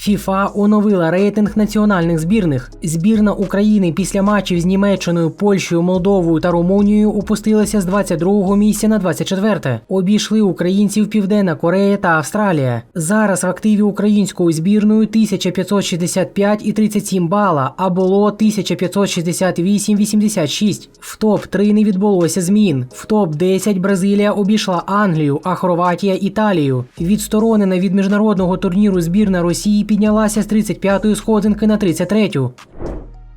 ФІФА оновила рейтинг національних збірних. Збірна України після матчів з Німеччиною, Польщею, Молдовою та Румунією опустилася з 22-го місця на 24-те. Обійшли українців Південна Корея та Австралія. Зараз в активі української збірної 1565 і 37 бала, а було 1568,86. В топ-3 не відбулося змін. В топ-10 Бразилія обійшла Англію, а Хорватія Італію. Відсторонена від міжнародного турніру збірна Росії піднялася з 35-ї сходинки на 33-ю.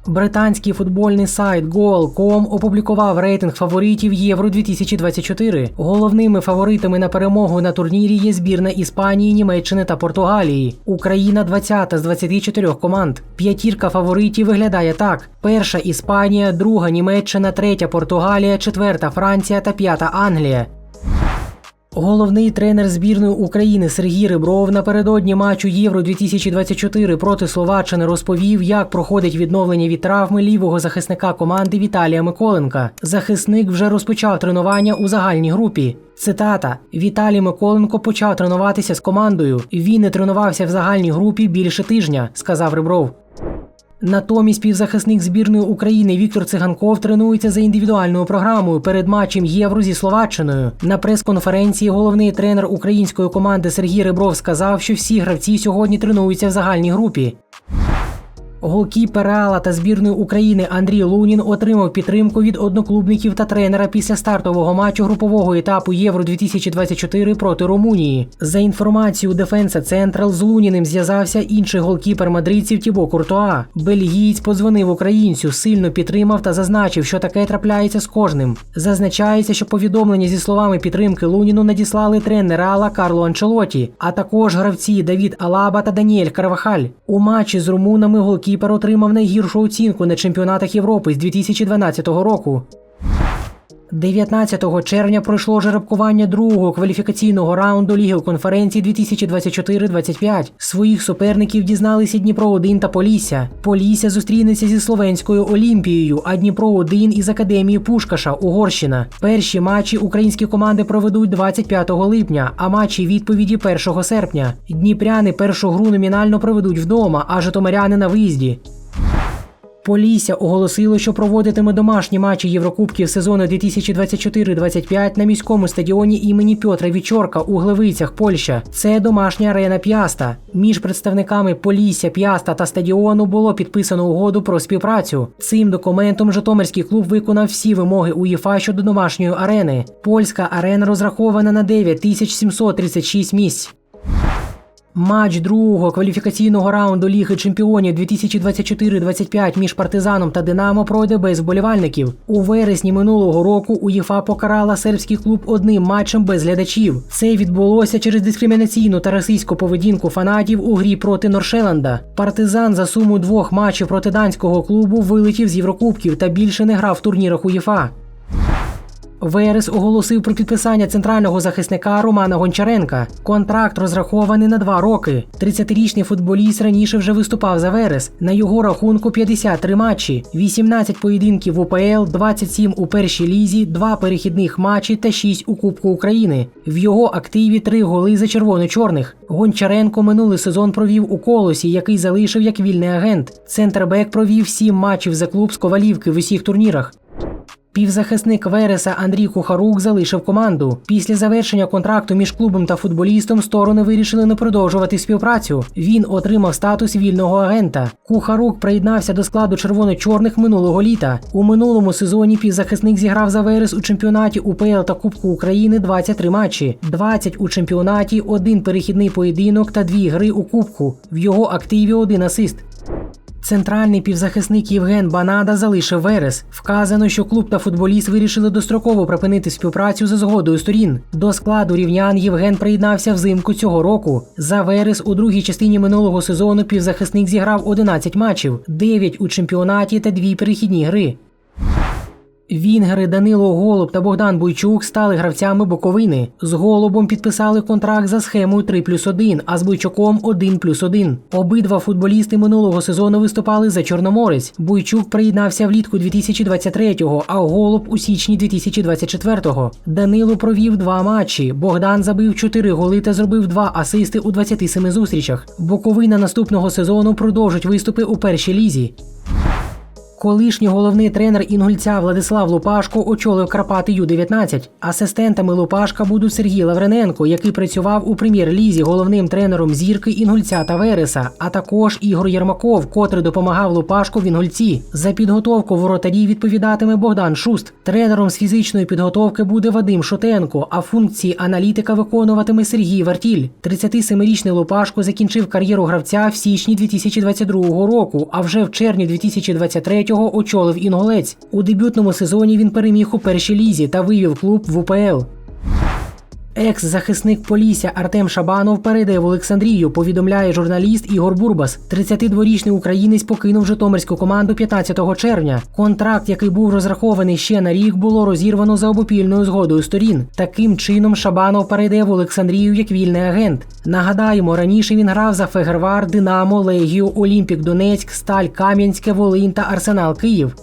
Британський футбольний сайт Goal.com опублікував рейтинг фаворитів Євро 2024. Головними фаворитами на перемогу на турнірі є збірна Іспанії, Німеччини та Португалії. Україна 20 з 24 команд. П'ятірка фаворитів виглядає так: перша Іспанія, друга Німеччина, третя Португалія, четверта Франція та п'ята Англія. Головний тренер збірної України Сергій Рибров напередодні матчу Євро 2024 проти Словаччини розповів, як проходить відновлення від травми лівого захисника команди Віталія Миколенка. Захисник вже розпочав тренування у загальній групі. Цитата: Віталій Миколенко почав тренуватися з командою. Він не тренувався в загальній групі більше тижня, сказав Рибров. Натомість півзахисник збірної України Віктор Циганков тренується за індивідуальною програмою перед матчем Євро зі Словаччиною. На прес-конференції головний тренер української команди Сергій Ребров сказав, що всі гравці сьогодні тренуються в загальній групі. Голкіпер Реала та збірної України Андрій Лунін отримав підтримку від одноклубників та тренера після стартового матчу групового етапу Євро 2024 проти Румунії. За інформацією Дефенса Централ з Луніним зв'язався інший голкіпер мадридців Тібо Куртуа. Бельгієць подзвонив українцю, сильно підтримав та зазначив, що таке трапляється з кожним. Зазначається, що повідомлення зі словами підтримки Луніну надіслали тренер Реала Карло Анчелоті, а також гравці Давід Алаба та Даніель Карвахаль. У матчі з румунами голкіпер Кіпер отримав найгіршу оцінку на чемпіонатах Європи з 2012 року. 19 червня пройшло жеребкування другого кваліфікаційного раунду Ліги конференції 2024-25. Своїх суперників дізналися Дніпро 1 та Полісся. Полісся зустрінеться зі словенською Олімпією, а Дніпро 1 із академії Пушкаша, Угорщина. Перші матчі українські команди проведуть 25 липня, а матчі відповіді 1 серпня. Дніпряни першу гру номінально проведуть вдома, а житомиряни на виїзді. Полісся оголосило, що проводитиме домашні матчі Єврокубків сезону 2024-25 на міському стадіоні імені Пьотра Вічорка у Глевицях, Польща. Це домашня арена П'яста. Між представниками Полісся, П'яста та стадіону було підписано угоду про співпрацю. Цим документом Житомирський клуб виконав всі вимоги УЄФА щодо домашньої арени. Польська арена розрахована на 9736 місць. Матч другого кваліфікаційного раунду Ліги Чемпіонів 2024-25 між партизаном та Динамо пройде без вболівальників. У вересні минулого року УЄФА покарала сербський клуб одним матчем без глядачів. Це відбулося через дискримінаційну та расистську поведінку фанатів у грі проти Норшеленда. Партизан за суму двох матчів проти данського клубу вилетів з Єврокубків та більше не грав в турнірах УЄФА. Верес оголосив про підписання центрального захисника Романа Гончаренка. Контракт розрахований на два роки. 30-річний футболіст раніше вже виступав за Верес. На його рахунку 53 матчі, 18 поєдинків в УПЛ, 27 у першій лізі, 2 перехідних матчі та 6 у Кубку України. В його активі 3 голи за червоно-чорних. Гончаренко минулий сезон провів у колосі, який залишив як вільний агент. Центрбек провів 7 матчів за клуб з ковалівки в усіх турнірах. Півзахисник Вереса Андрій Кухарук залишив команду. Після завершення контракту між клубом та футболістом сторони вирішили не продовжувати співпрацю. Він отримав статус вільного агента. Кухарук приєднався до складу червоно-чорних минулого літа. У минулому сезоні півзахисник зіграв за Верес у чемпіонаті УПЛ та Кубку України 23 матчі, 20 у чемпіонаті, один перехідний поєдинок та дві гри у Кубку. В його активі один асист. Центральний півзахисник Євген Банада залишив Верес. Вказано, що клуб та футболіст вирішили достроково припинити співпрацю за згодою сторін. До складу рівнян Євген приєднався взимку цього року. За Верес у другій частині минулого сезону півзахисник зіграв 11 матчів, 9 у чемпіонаті та дві перехідні гри. Вінгери Данило Голуб та Богдан Буйчук стали гравцями Буковини. З Голубом підписали контракт за схемою 3 плюс 1, а з Буйчуком 1 плюс 1. Обидва футболісти минулого сезону виступали за Чорноморець. Буйчук приєднався влітку 2023-го, а Голуб у січні 2024-го. Данило провів два матчі. Богдан забив 4 голи та зробив два асисти у 27 зустрічах. Буковина наступного сезону продовжить виступи у першій лізі. Колишній головний тренер інгульця Владислав Лупашко очолив Карпати Ю-19. Асистентами Лупашка будуть Сергій Лаврененко, який працював у прем'єр-лізі головним тренером зірки інгульця та Вереса, а також Ігор Єрмаков, котрий допомагав Лупашку в інгульці. За підготовку воротарів відповідатиме Богдан Шуст. Тренером з фізичної підготовки буде Вадим Шотенко, а функції аналітика виконуватиме Сергій Вартіль. 37-річний Лупашко закінчив кар'єру гравця в січні 2022 року, а вже в червні 2023 його очолив інголець. У дебютному сезоні він переміг у першій лізі та вивів клуб в УПЛ. Екс-захисник Полісся Артем Шабанов перейде в Олександрію, повідомляє журналіст Ігор Бурбас. 32-річний українець покинув Житомирську команду 15 червня. Контракт, який був розрахований ще на рік, було розірвано за обопільною згодою сторін. Таким чином Шабанов перейде в Олександрію як вільний агент. Нагадаємо, раніше він грав за Фегервар, Динамо, Легію, Олімпік Донецьк, Сталь Кам'янське, Волинь та Арсенал Київ.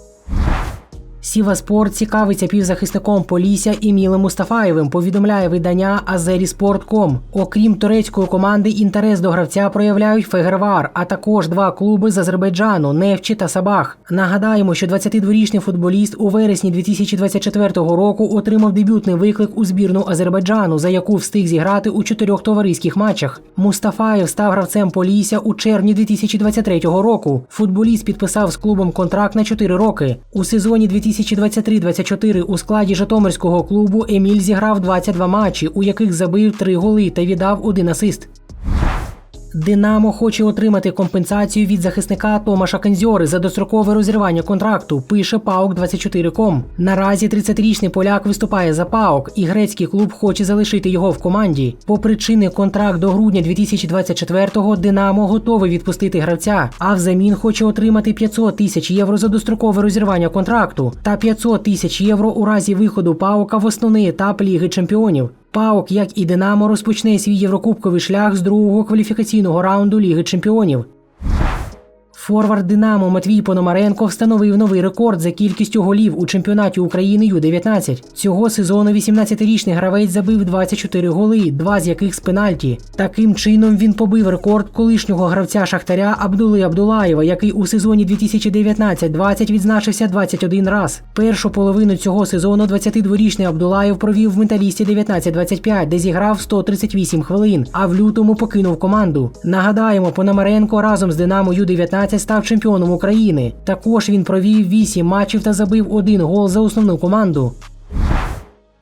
Сіваспорт цікавиться півзахисником Полісся Емілем Мустафаєвим, повідомляє видання Азеріспорт.ком. Окрім турецької команди, інтерес до гравця проявляють Фегервар, а також два клуби з Азербайджану Невчі та Сабах. Нагадаємо, що 22-річний футболіст у вересні 2024 року отримав дебютний виклик у збірну Азербайджану, за яку встиг зіграти у чотирьох товариських матчах. Мустафаєв став гравцем Полісся у червні 2023 року. Футболіст підписав з клубом контракт на 4 роки. У сезоні 2023-24 у складі Житомирського клубу Еміль зіграв 22 матчі, у яких забив 3 голи та віддав один асист. Динамо хоче отримати компенсацію від захисника Томаша Кензьори за дострокове розірвання контракту. Пише Паук 24com Наразі 30-річний поляк виступає за Паук, і грецький клуб хоче залишити його в команді. По причини контракт до грудня 2024-го Динамо готовий відпустити гравця, а взамін хоче отримати 500 тисяч євро за дострокове розірвання контракту та 500 тисяч євро у разі виходу Паука в основний етап Ліги Чемпіонів. Паук, як і Динамо, розпочне свій єврокубковий шлях з другого кваліфікаційного раунду Ліги Чемпіонів. Форвард Динамо Матвій Пономаренко встановив новий рекорд за кількістю голів у чемпіонаті України Ю-19. Цього сезону 18-річний гравець забив 24 голи, два з яких з пенальті. Таким чином він побив рекорд колишнього гравця Шахтаря Абдули Абдулаєва, який у сезоні 2019-20 відзначився 21 раз. Першу половину цього сезону 22-річний Абдулаєв провів в металісті 19-25, де зіграв 138 хвилин, а в лютому покинув команду. Нагадаємо, Пономаренко разом з Динамо Ю-19 став чемпіоном України. Також він провів 8 матчів та забив один гол за основну команду.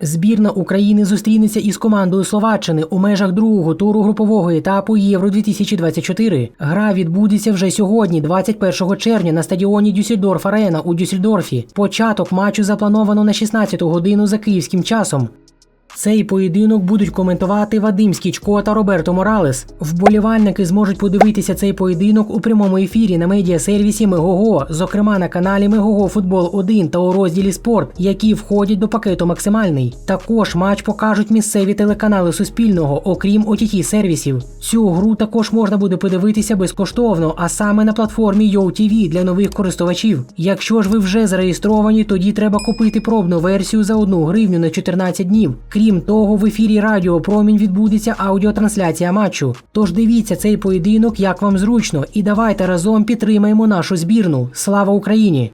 Збірна України зустрінеться із командою Словаччини у межах другого туру групового етапу Євро 2024. Гра відбудеться вже сьогодні, 21 червня, на стадіоні Дюссельдорф Арена у Дюссельдорфі. Початок матчу заплановано на 16 годину за київським часом. Цей поєдинок будуть коментувати Вадим Скічко та Роберто Моралес. Вболівальники зможуть подивитися цей поєдинок у прямому ефірі на медіасервісі Мегого, зокрема на каналі Мегого Футбол 1 та у розділі Спорт, які входять до пакету Максимальний. Також матч покажуть місцеві телеканали Суспільного, окрім ott сервісів. Цю гру також можна буде подивитися безкоштовно, а саме на платформі YoTV для нових користувачів. Якщо ж ви вже зареєстровані, тоді треба купити пробну версію за 1 гривню на 14 днів. Крім того, в ефірі Радіо Промінь відбудеться аудіотрансляція матчу. Тож дивіться цей поєдинок, як вам зручно, і давайте разом підтримаємо нашу збірну. Слава Україні!